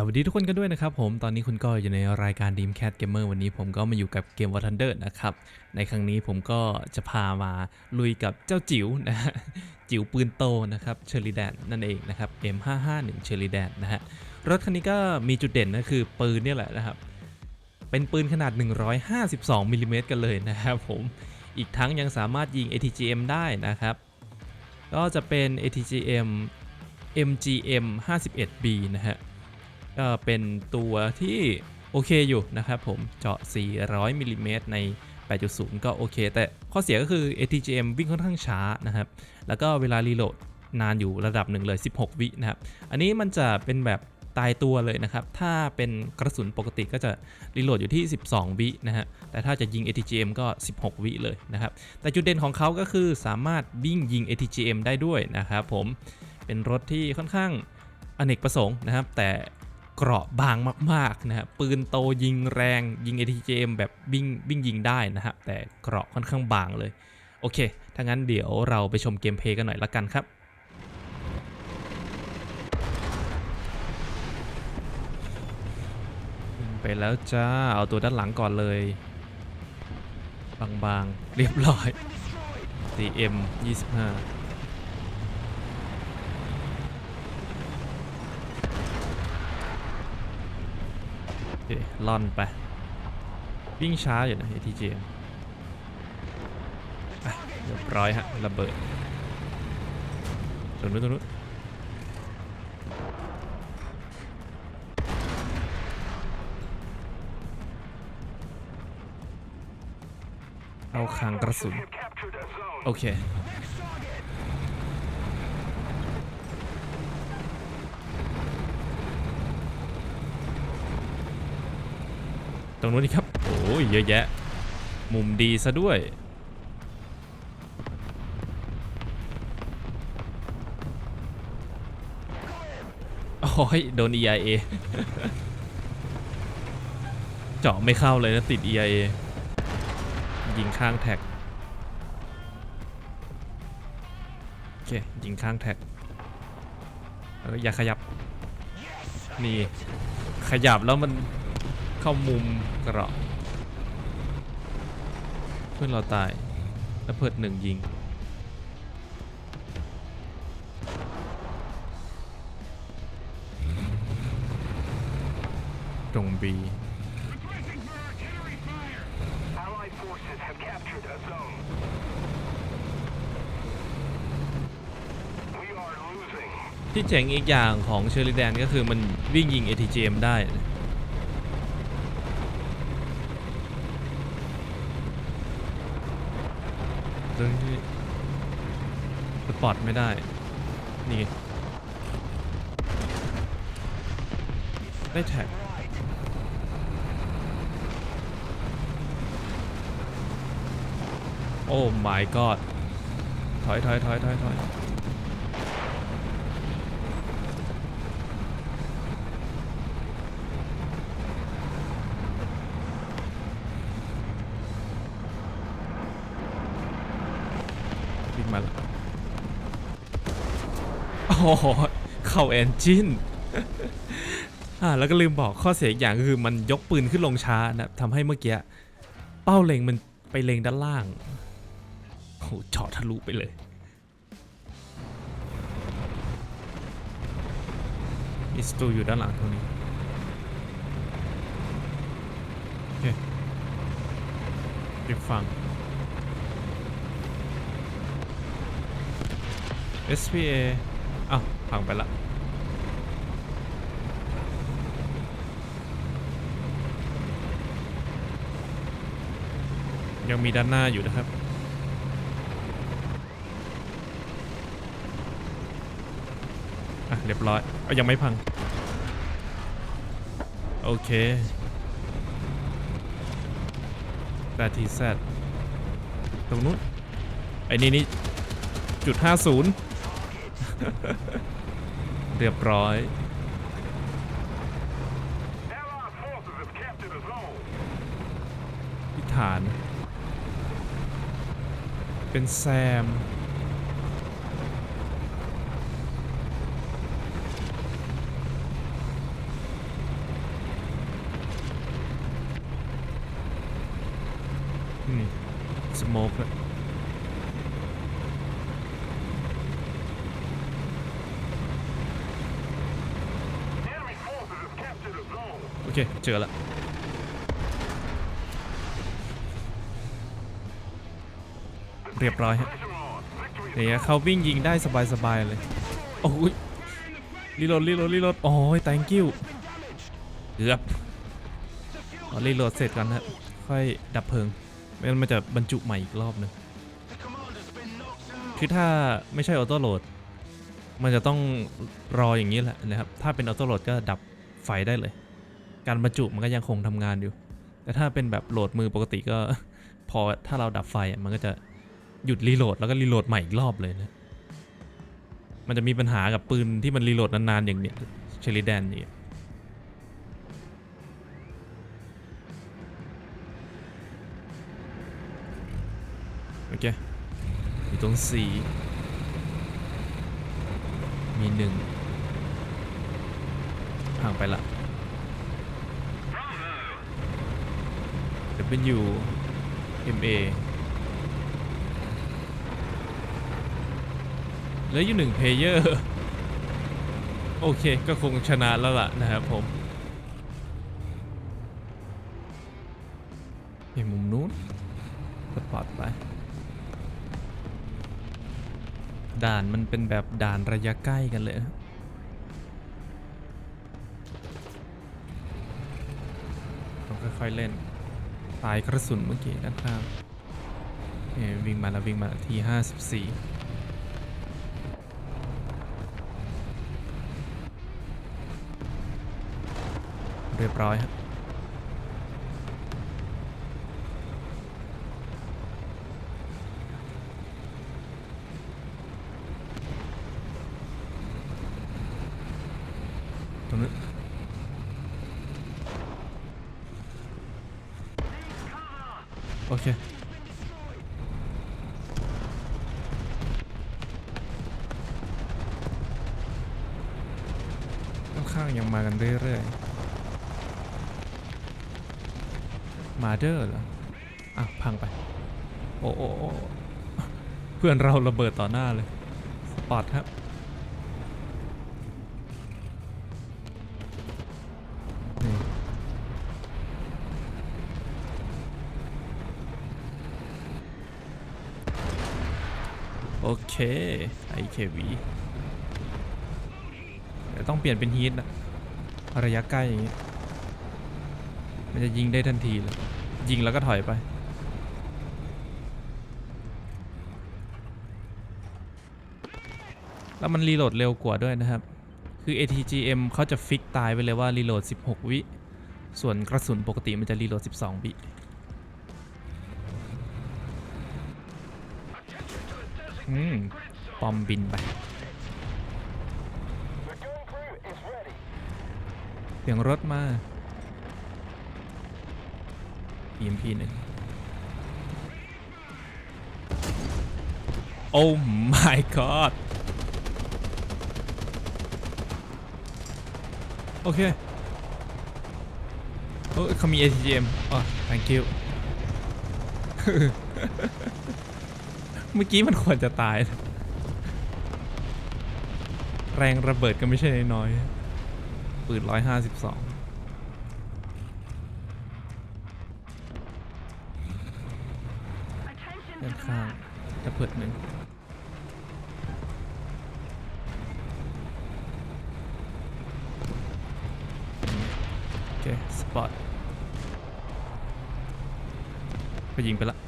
สวัสดีทุกคนกันด้วยนะครับผมตอนนี้คุณก็อยู่ในรายการ Dream Cat Gamer วันนี้ผมก็มาอยู่กับเกม War Thunder นะครับ ในครั้งนี้ผมก็จะพามาลุยกับเจ้าจิ๋วนะฮะจิ๋วปืนโตนะครับเชอริแดนนั่นเองนะครับ M551 เชอริแดนนะฮะรถคันนี้ก็มีจุดเด่นก็คือปืนเนี่ยแหละนะครับ เป็นปืนขนาด 152มิลลิเมตรกันเลยนะครับผมอีกทั้งยังสามารถยิง ATGM ได้นะครับ ก็จะเป็น ATGM MGM 51B นะฮะ ก็เป็นตัวที่โอเคอยู่นะครับผมเจาะ 400มิลลิเมตรใน 8.0 ก็โอเค แต่ข้อเสียก็คือ ATGM วิ่งค่อนข้างช้านะครับ แล้วก็เวลารีโหลดนานอยู่ระดับหนึ่งเลย 16 วินะครับ อันนี้มันจะเป็นแบบตายตัวเลยนะครับ ถ้าเป็นกระสุนปกติก็จะรีโหลดอยู่ที่ 12 วินะฮะ แต่ถ้าจะยิง ATGM ก็ 16 วิเลยนะครับ แต่จุดเด่นของเขาก็คือสามารถวิ่งยิง ATGM ได้ด้วยนะครับผม เป็นรถที่ค่อนข้างอเนกประสงค์นะครับ แต่ เกราะบางมากๆนะครปืนโตยิงแรงยิง ATGM แบบวิ่งวิ่งยิงได้นะครับแต่เกราะค่อนข้างบางเลย โอเค ถ้างั้นเดี๋ยวเราไปชมเกมเพลย์กันหน่อยละกันครับไปแล้วจ้า เอาตัวด้านหลังก่อนเลย บางๆ เรียบร้อย CM 25 โอเคล่อนไป วิ่งช้าอยู่นะ ATGM อะเรียบร้อยฮะระเบิดตรงนู้นตรงนู้นเอาคางกระสุน โอเค ตรงนู้นนี่ครับ โอ้ยเยอะแยะ มุมดีซะด้วย โอ้ยโดน EIA เจาะไม่เข้าเลยนะ ติด EIA ยิงข้างแท็ก โอเค ยิงข้างแท็กอย่าขยับ นี่ ขยับแล้วมัน เข้ามุมกระเพื่อนเราตาย แล้วเพิดหนึ่งยิง ตรงบีที่เจ๋งอีกอย่างของเชอริแดนก็คือมันวิ่งยิง ATGM ได้ ซึ่งที่สปอตไม่ได้ นี่ไงได้แท็กโอ้ my god ถอยถอยถอยถอยถอย มาแล้วโอ้โหเข้าแอนจินอ่าแล้วก็ลืมบอกข้อเสียอีกอย่างคือมันยกปืนขึ้นลงช้านะทำให้เมื่อกี้เป้าเล็งมันไปเล็งด้านล่างโอ้โหเจาะทะลุไปเลยมีสตูอยู่ด้านหลังตรงนี้โอเครีบฟัง SPA อ้าวพังไปละยังมีด้านหน้าอยู่นะครับ อะ เรียบร้อยเอายังไม่พัง โอเคแต่ทีแซดตรงนู้น ไอ้นี่นี่จุดห้าศูนย์ เรียบร้อย พิฐาน เป็นแซมอืมสโมกแล้ว เคเจอละเรียบร้อยฮะเนี่ยเขาวิ่งยิงได้สบายๆเลย โอ้ยรีโหลดรีโหลดรีโหลดโอ้ย thank you เกือบเอารีโหลดเสร็จก่อนนะค่อยดับเพลิงไม่งั้นมันจะบรรจุใหม่อีกรอบหนึงคือถ้าไม่ใช่ออโต้โหลด มันจะต้องรออย่างนี้แหละนะครับ ถ้าเป็นออโต้โหลดก็ดับไฟได้เลย การบรรจุมันก็ยังคงทำงานอยู่ แต่ถ้าเป็นแบบโหลดมือปกติก็ พอถ้าเราดับไฟมันก็จะหยุดรีโหลดแล้วก็รีโหลดใหม่อีกรอบเลยนะ มันจะมีปัญหากับปืนที่มันรีโหลดนานๆอย่างเนี้ยเชลิแดนนี่โอเคอยู่ตรงสี่มีหนึ่งห่างไปละ W M A เหลืออยู่หนึ่งเพลเยอร์ โอเคก็คงชนะแล้วล่ะนะครับผมเห็นมุมนู้นสปอตไป ด่านมันเป็นแบบด่านระยะใกล้กันเลยนะต้องค่อยๆเล่น ตายกระสุนเมื่อกี้นข้างเอ้ยวิ่งมาแล้ววิ่งมาทีห้าสิบสี่เรียบร้อยครับตรงนี้น โอเค ข้างๆยังมากันเรื่อยๆ มาเดอร์เหรอ อะ พังไป โอ้โอ้เพื่อนเราระเบิดต่อหน้าเลย สปอตครับ โอเค IKV เดี๋ยวต้องเปลี่ยนเป็นฮีทนะระยะใกล้อย่างงี้ มันจะยิงได้ทันทีเลย ยิงแล้วก็ถอยไป แล้วมันรีโหลดเร็วกว่าด้วยนะครับ คือ ATGM เขาจะฟิกตายไปเลยว่ารีโหลด 16 วิ ส่วนกระสุนปกติมันจะรีโหลด 12 วิ อืปอมบินไปเสียงรถมา EMP หนึ่งโอ้ my god โอเคโอ้เขามี ATM อ๋อ thank you เมื่อกี้มันควรจะตาย แรงระเบิดก็ไม่ใช่น้อยปืนร้อยห้าสิบสองด้านข้างระเบิดหนึ่งโอเค สปอตไปยิงไปละ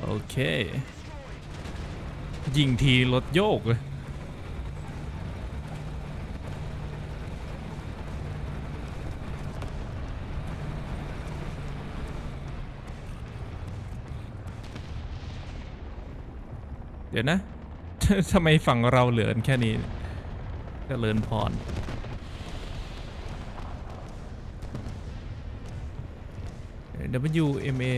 โอ เค ยิงทีรถโยกเลยเดี๋ยวนะทำไมฝั่งเราเหลือนแค่นี้เจริญพร WMA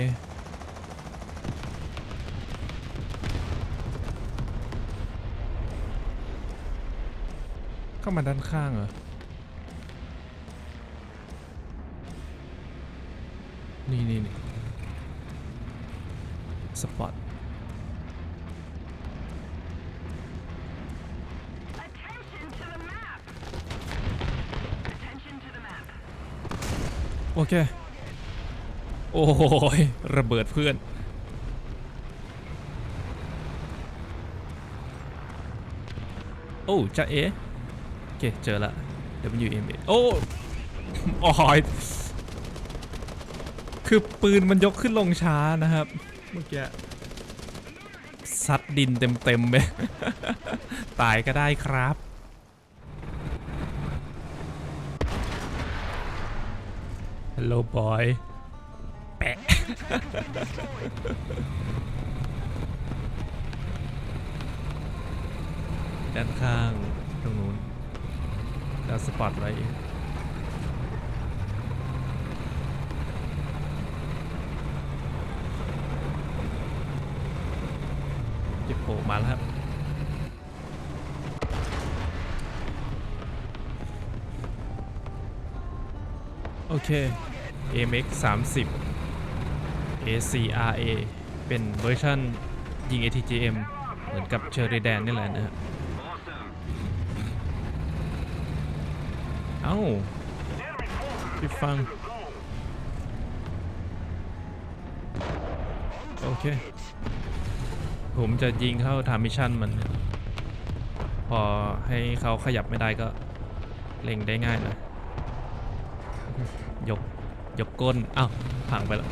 ามาด้านข้างเหรอ นี่นี่นี่สปอตโอเค โอ้ยระเบิดเพื่อน โอ้จะเอ๋ เคเจอละ W M A โอ้โอ้ยคือปืนมันยกขึ้นลงช้านะครับเมื่อกี้ซัดดินเต็มๆไปตายก็ได้ครับฮัลโหลบอยแปะด้านข้างตรงนู้น แล้วสปอตไว้เก็บโผล่มาแล้วครับโอเค AMX 30 ACRA เป็นเวอร์ชันยิง ATGM เหมือนกับเชอร์ y แดนนี่แหละนะครับ เอ้าพี่ฟัง โอเค ผมจะยิงเข้าทามิชันมัน พอให้เขาขยับไม่ได้ก็ เล็งได้ง่ายหน่อยยก ยกก้น อ้าวพังไปแล้ว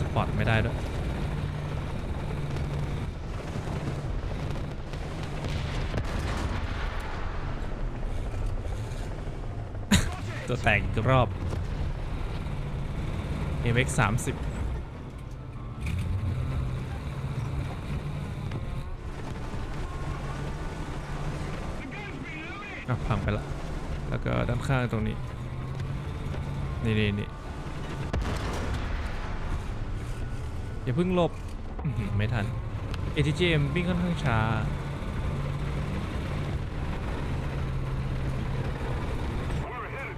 สปอตไม่ได้ด้วย ตัวแตกอีกรอบ MX 30อะพังไปละ แล้วก็ด้านข้างตรงนี้ นี่นี่นี่อย่าเพิ่งหลบ ไม่ทัน ATGM วิ่งค่อนข้างช้า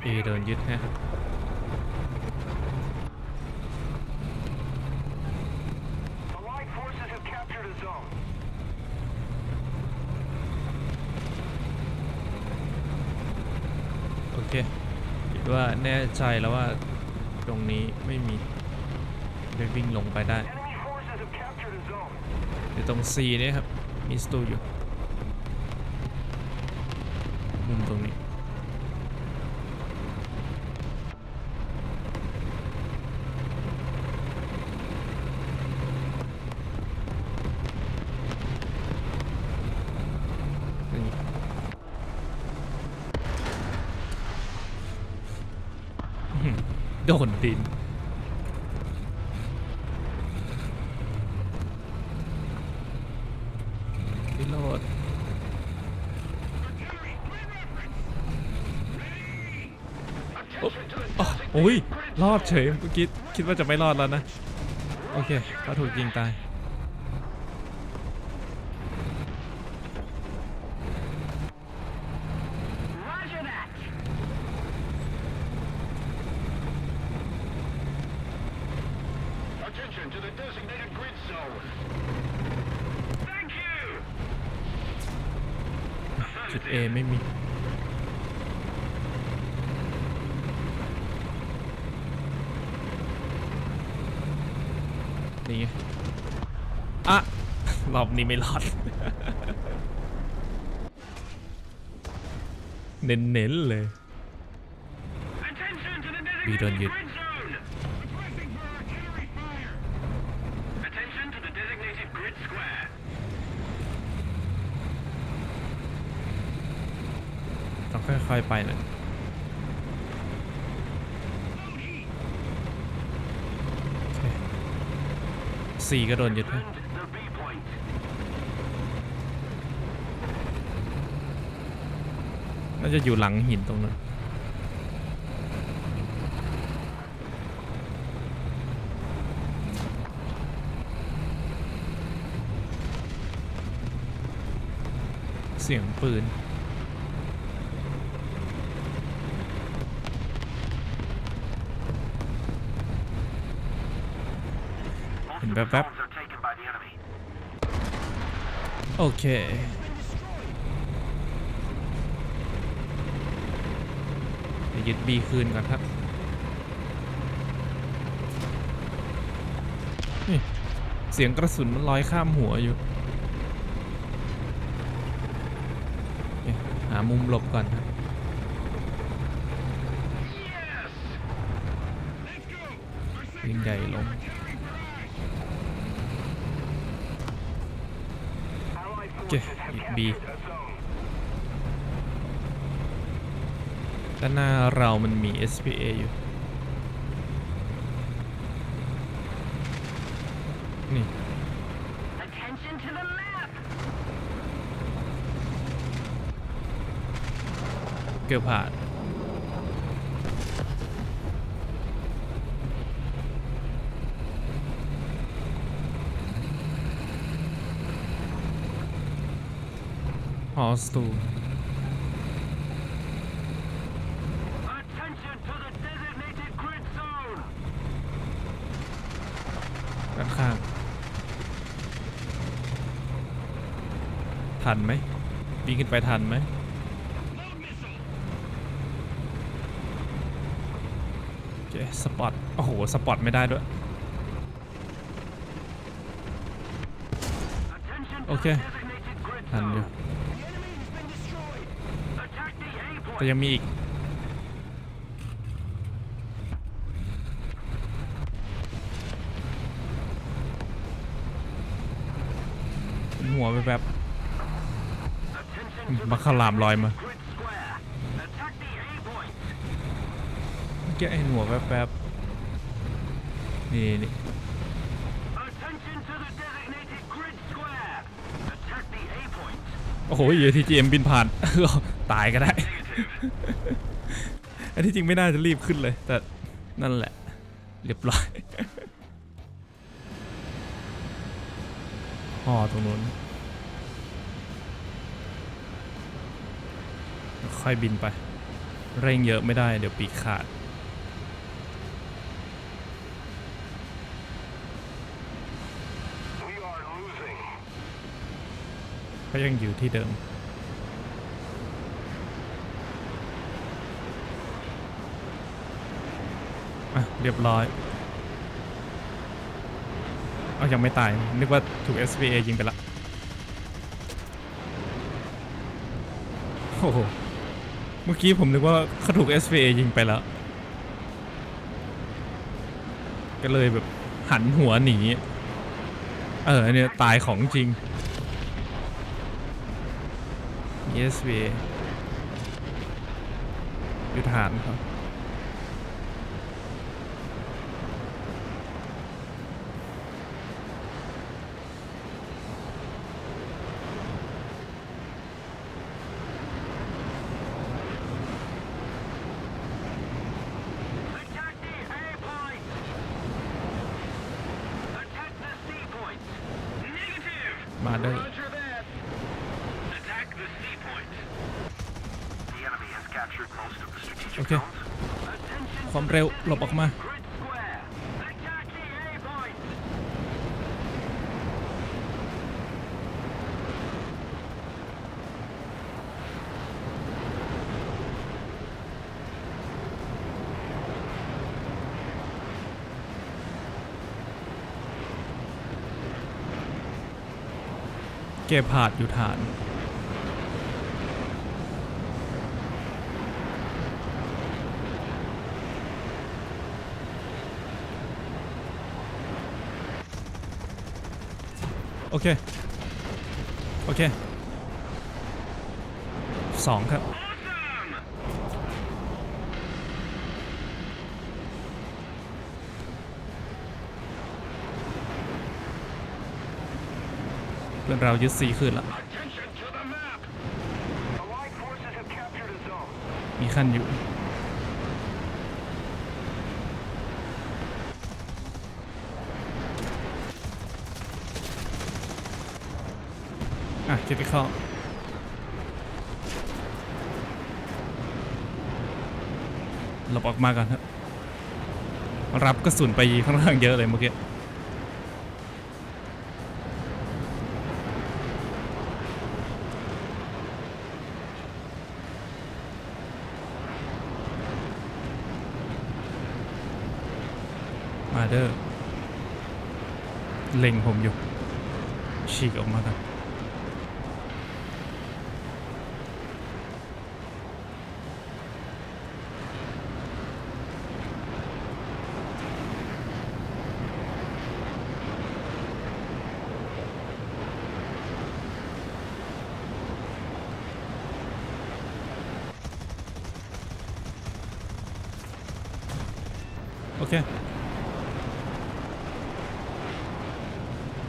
เอโดนยึดฮะ Allied forces have captured a zone. โอเคคิดว่าแน่ใจแล้วว่าตรงนี้ไม่มีไปวิ่งลงไปได้ Enemy forces have captured a zone. เดี๋ยวตรง C เนี่ยครับ มีสตูอยู่มุมตรงนี้นี่อื้อหือ โดนดินโรดโอ้ย รอดเฉยเมื่อกี้คิดว่าจะไม่รอดแล้วนะ โอเคก็ถูกยิงตาย Roger that! Attention to the designated grid zone. Thank you. จุด A ไม่มี นี่ไงอะ รอบ นี้ไม่รอด เน้นๆเลย Attention to the We don't designated get- grid zone. Requesting for artillery fire. Attention to the designated grid square. ต้องค่อยๆไปหนะสี่ก็โดนยึดฮะ Defend น่าจะอยู่หลังหินตรงนั้นเสียงปืน เห็นแป๊บๆโอเค ยึดบีคืนก่อนครับเสียงกระสุนมันลอยข้ามหัวอยู่ หามุมหลบก่อนครับยิงใหญ่ลงโอเคยึดบี a zone. ด้านหน้าเรามันมี SPA อยู่ นี่ Attention to the map. เกือบผ่านหอสตู Attention to the designated grid zone! ด้านข้าง ทันไหมวิ่งขึ้นไปทันไหมโอเคสปอตโอ้โหสปอตไม่ได้ด้วยโอเคทันอยู่แต่ยังมีอีก หัวไปแบบ มาขลามลอยมาแกเห็นหัวแป๊บๆนี่นี่โอ้โหเอทีจีเอ็มบินผ่าน ตายก็ได้ อันที่จริงไม่น่าจะรีบขึ้นเลย แต่นั่นแหละ เรียบร้อยอ๋อตรงนู้น ค่อยบินไป เร่งเยอะไม่ได้เดี๋ยวปีกขาด ก็ยังอยู่ที่เดิมอะเรียบร้อยเอายังไม่ตาย นึกว่าถูก SPA ยิงไปละโอ้โห เมื่อกี้ผมนึกว่าเขาถูก SVA ยิงไปแล้ว ก็เลยแบบหันหัวหนี เออเนี่ยตายของจริง ESVA อยู่ฐานครับ Attack the A point. Attack the C point. Negative. มาเด้อ Roger that. Attack the C point. The enemy has captured มาได้โอเค ความเร็วหลบออกมา grid square. Attack the A point. เก็บผาดอยู่ฐาน โอเค โอเคสองครับ เรายึดสีคืนละมีขั้นอยู่ อะคิดเข้าหลบออกมาก่อนครับรับกระสุนไปค่อนข้างเยอะเลยเมื่อกี้ เดอร์เล็งผมอยู่ ฉีกออกมาครับโอเค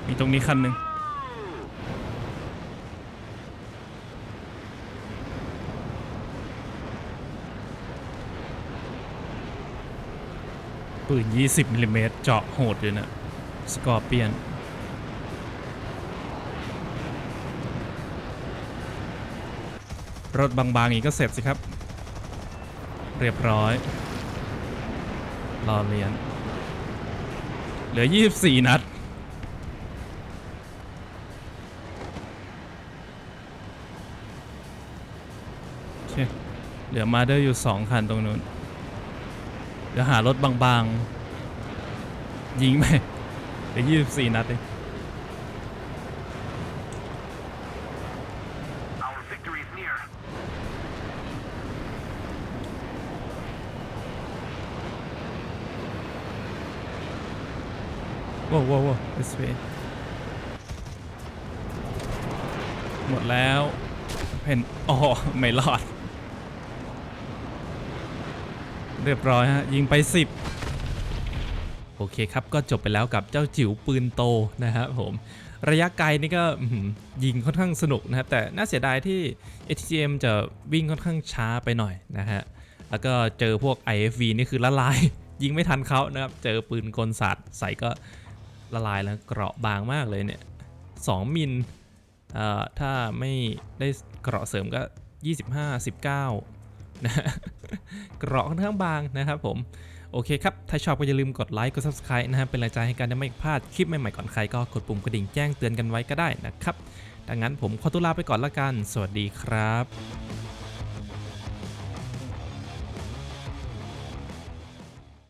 มีตรงนี้คันหนึ่งปืน 20มิลลิเมตรเจาะโหดเลยนะสกอร์เปียนรถบางๆอีกก็เสร็จสิครับ เรียบร้อยรอเรียน เหลือ 24 นัด เคเหลือมาเดอร์อยู่ 2 คันตรงนู้น เดี๋ยวหารถบางๆ ยิงไปเหลือ24นัดเอง Our victory is near. ว้าวว้าวว้าว this way หมดแล้ว เห็น อ๋อ ไม่รอด เรียบร้อยฮะยิงไป 10 โอเคครับก็จบไปแล้วกับเจ้าจิ๋วปืนโตนะครับผมระยะไกลนี่ก็ยิงค่อนข้างสนุกนะครับ แต่น่าเสียดายที่ ATGM จะวิ่งค่อนข้างช้าไปหน่อยนะฮะแล้วก็เจอพวก IFV นี่คือละลาย ยิงไม่ทันเขานะครับ เจอปืนกลศาสตร์ใส่ก็ละลายแล้วเกราะบางมากเลยเนี่ย2มิลเอ่อถ้าไม่ได้เกราะเสริมก็ 25 19 นะเกราะค่อนข้างบางนะครับผม โอเคครับ ถ้าชอบก็อย่าลืมกดไลค์ กด subscribe นะฮะเป็นแรงใจให้การได้ไม่พลาดคลิปใหม่ๆก่อนใครก็กดปุ่มกระดิ่งแจ้งเตือนกันไว้ก็ได้นะครับ ดังนั้นผมขอตัวลาไปก่อนละกัน สวัสดีครับ